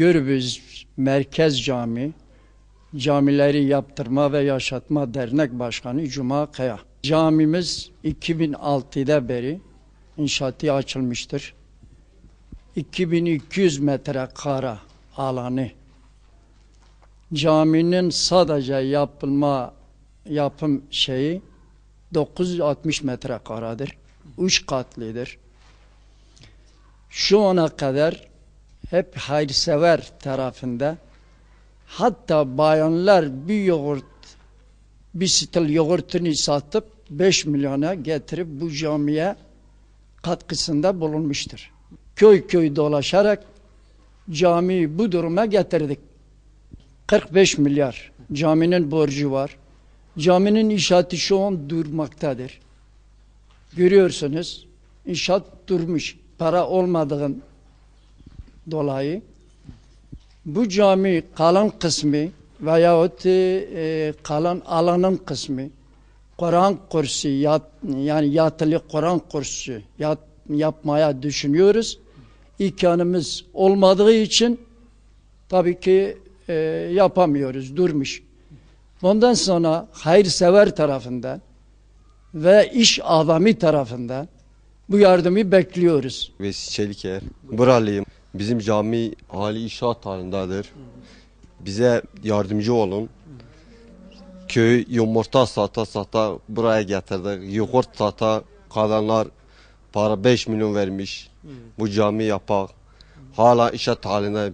Gürbüz Merkez Cami Camileri Yaptırma ve Yaşatma Dernek Başkanı Cuma Kaya. Camimiz 2006'da beri inşaatı açılmıştır. 2200 metrekare alanı caminin sadece yapılma yapım şeyi 960 metrekaredir. Üç katlıdır. Şu ana kadar hep hayırsever tarafında hatta bayanlar bir yoğurt bir stil yoğurtunu satıp 5 milyona getirip bu camiye katkısında bulunmuştur. Köy köy dolaşarak camiyi bu duruma getirdik. 45 milyar caminin borcu var. Caminin inşaatı şu an durmaktadır. Görüyorsunuz inşaat durmuş. Para olmadığın dolayı bu cami kalan kısmı veyahut e, kalan alanın kısmı Kur'an kursu yat, yani yatılı Kur'an kursu yat, yapmaya düşünüyoruz. İmkanımız olmadığı için tabii ki e, yapamıyoruz, durmuş. Bundan sonra hayırsever tarafından ve iş adamı tarafından bu yardımı bekliyoruz. Vesi Çeliker. Buralıyım. Bizim cami hali inşaat halindedir. Bize yardımcı olun. Köy yumurta sata sata buraya getirdik. Yoğurt sata kadınlar para 5 milyon vermiş. Bu cami yapak. Hala inşaat halinde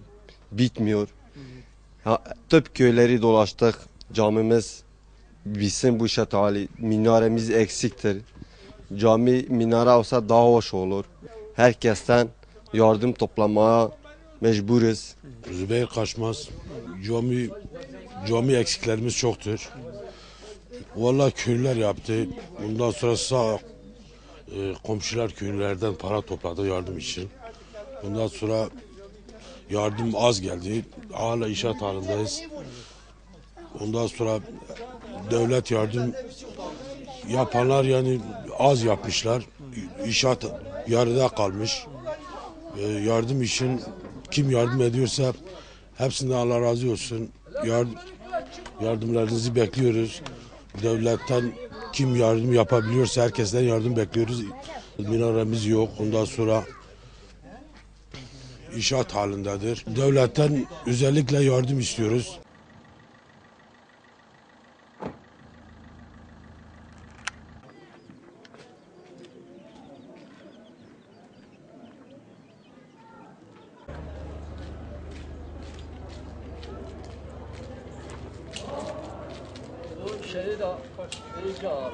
bitmiyor. Ha, tüp köyleri dolaştık. Camimiz bitsin bu inşaat hali. Minaremiz eksiktir. Cami minare olsa daha hoş olur. Herkesten yardım toplamaya mecburuz. Zübeyir Kaçmaz. Cami, cami eksiklerimiz çoktur. Vallahi köylüler yaptı. Bundan sonra sağ e, komşular köylülerden para topladı yardım için. Bundan sonra yardım az geldi. Hala inşaat halindeyiz. Ondan sonra devlet yardım yapanlar yani az yapmışlar. İnşaat yarıda kalmış. Ee, yardım için kim yardım ediyorsa hepsinden Allah razı olsun. Yardım, yardımlarınızı bekliyoruz. Devletten kim yardım yapabiliyorsa herkesten yardım bekliyoruz. Minaremiz yok. Ondan sonra inşaat halindedir. Devletten özellikle yardım istiyoruz. Bu şeyi de iyice ara.